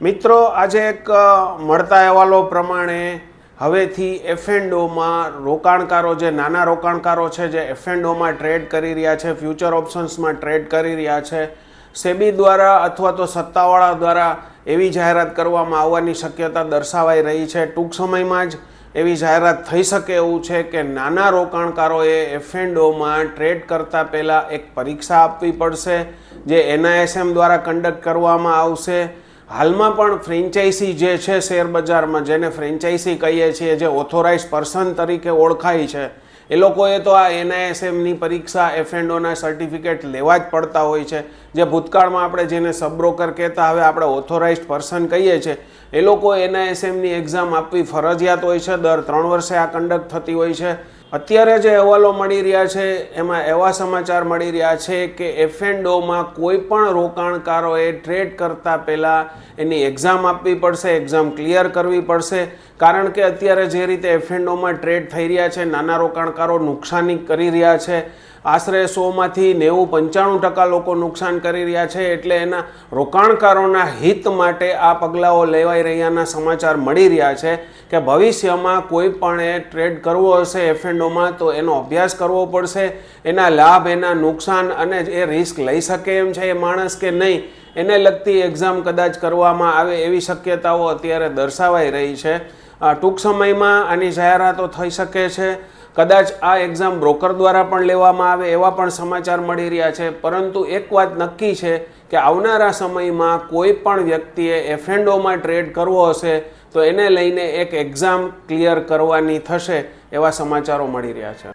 મિત્રો, આજે એક મળતા અહેવાલો પ્રમાણે હવેથી એફએનડોમાં રોકાણકારો જે, નાના રોકાણકારો છે, જે એફએનડોમાં ટ્રેડ કરી રહ્યા છે, ફ્યુચર ઓપ્શન્સમાં ટ્રેડ કરી રહ્યા છે, સેબી દ્વારા અથવા તો સત્તાવાળા દ્વારા એવી જાહેરાત કરવામાં આવવાની શક્યતા દર્શાવાઈ રહી છે. ટૂંક સમયમાં જ એવી જાહેરાત થઈ શકે એવું છે કે નાના રોકાણકારોએ એફએનડોમાં ટ્રેડ કરતાં પહેલાં એક પરીક્ષા આપવી પડશે, જે એનઆઈએસએમ દ્વારા કન્ડક્ટ કરવામાં આવશે. હાલમાં પણ ફ્રેન્ચાઇઝી જે છે શેર બજારમાં, જેને ફ્રેન્ચાઇઝી કહીએ છીએ, જે ઓથોરાઇઝ પર્સન તરીકે ઓળખાય છે, એ લોકોએ તો આ એનઆઈએસએમની પરીક્ષા એફએનડોના સર્ટિફિકેટ લેવા જ પડતા હોય છે. જે ભૂતકાળમાં આપણે જેને સબબ્રોકર કહેતા હવે આપણે ઓથોરાઇઝડ પર્સન કહીએ છીએ, એ લોકો એનઆઈએસએમની એક્ઝામ આપવી ફરજિયાત હોય છે. દર ત્રણ વર્ષે આ કન્ડક્ટ થતી હોય છે. અત્યારે જે અહેવાલો મળી રહ્યા છે, એમાં એવા સમાચાર મળી રહ્યા છે કે એફએનડોમાં કોઈ પણ રોકાણકારોએ ટ્રેડ કરતા પહેલાં એની એક્ઝામ આપવી પડશે એક્ઝામ ક્લિયર કરવી પડશે. કારણ કે અત્યારે જે રીતે એફએનડોમાં ટ્રેડ થઈ રહ્યા છે, નાના રોકાણકારો નુકસાની કરી રહ્યા છે. આશરે સોમાંથી નેવું પંચાણું ટકા લોકો નુકસાન કરી રહ્યા છે, એટલે એના રોકાણકારોના હિત માટે આ પગલાઓ લેવાઈ રહ્યાના સમાચાર મળી રહ્યા છે કે ભવિષ્યમાં કોઈ પણ ટ્રેડ કરવો હશે એફએનડોમાં તો એનો અભ્યાસ કરવો પડશે, એના લાભ, એના નુકસાન અને એ રિસ્ક લઈ શકે એમ છે એ માણસ કે નહીં, એને લગતી એક્ઝામ કદાચ કરવામાં આવે એવી શક્યતાઓ અત્યારે દર્શાવાઈ રહી છે. ટૂંક સમયમાં આની જાહેરાતો થઈ શકે છે. કદાચ આ એક્ઝામ બ્રોકર દ્વારા પણ લેવામાં આવે એવા પણ સમાચાર મળી રહ્યા છે. પરંતુ એક વાત નક્કી છે કે આવનારા સમયમાં કોઈ પણ વ્યક્તિએ એફએન્ડોમાં ટ્રેડ કરવો હશે, તો એને લઈને એક એક્ઝામ ક્લિયર કરવાની થશે એવા સમાચારો મળી રહ્યા છે.